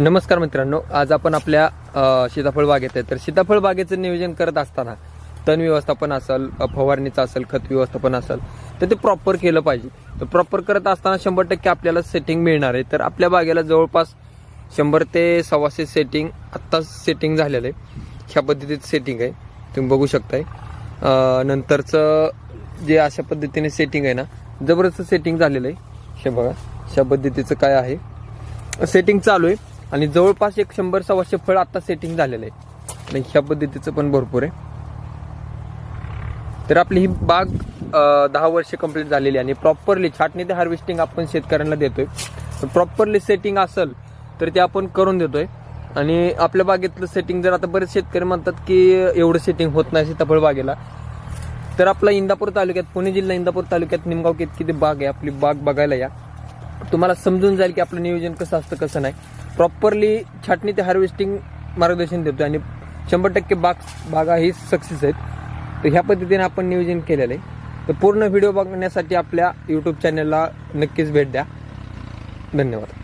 नमस्कार मित्रांनो आज आपण आपल्या सीताफळ बागेत आहे. तर सीताफळ बागेचं नियोजन करत असताना तण व्यवस्थापन असेल फवारणीचं असेल खत व्यवस्थापन असेल तर ते प्रॉपर केलं पाहिजे. तर प्रॉपर करत असताना शंभर टक्के आपल्याला सेटिंग मिळणार आहे. तर आपल्या बागेला जवळपास शंभर ते सव्वाशे सेटिंग आत्ताच सेटिंग झालेलं आहे. ह्या पद्धतीचं सेटिंग आहे. तुम्ही बघू शकताय. नंतरचं जे अशा पद्धतीने सेटिंग आहे ना जबरदस्त सेटिंग झालेलं आहे. हे बघा अशा पद्धतीचं काय आहे. सेटिंग चालू आहे. आणि जवळपास एक शंभर सव्वाशे फळ आता सेटिंग झालेलं आहे. आणि ह्या पद्धतीचं पण भरपूर आहे. तर आपली ही बाग दहा वर्ष कंप्लीट झालेली आहे आणि प्रॉपरली छाटणी ते हार्वेस्टिंग आपण शेतकऱ्यांना देतोय. प्रॉपरली सेटिंग असेल तर ते आपण करून देतोय. आणि आपल्या बागेतलं सेटिंग जर आता बरेच शेतकरी म्हणतात की एवढं सेटिंग होत नाही सीताफळ बागेला. तर आपला इंदापूर तालुक्यात पुणे जिल्हा इंदापूर तालुक्यात निमगाव किती बाग आहे. आपली बाग बघायला या. तुम्हाला समजून जाईल की आपलं नियोजन कसं असतं कसं नाही. प्रॉपरली छाटणी ते हार्वेस्टिंग मार्गदर्शन देतो आणि शंभर टक्के बाग बागा ही सक्सेस आहेत. तर ह्या पद्धतीने आपण नियोजन केलेलं आहे. तर पूर्ण व्हिडिओ बघण्यासाठी आपल्या यूट्यूब चॅनलला नक्कीच भेट द्या. धन्यवाद.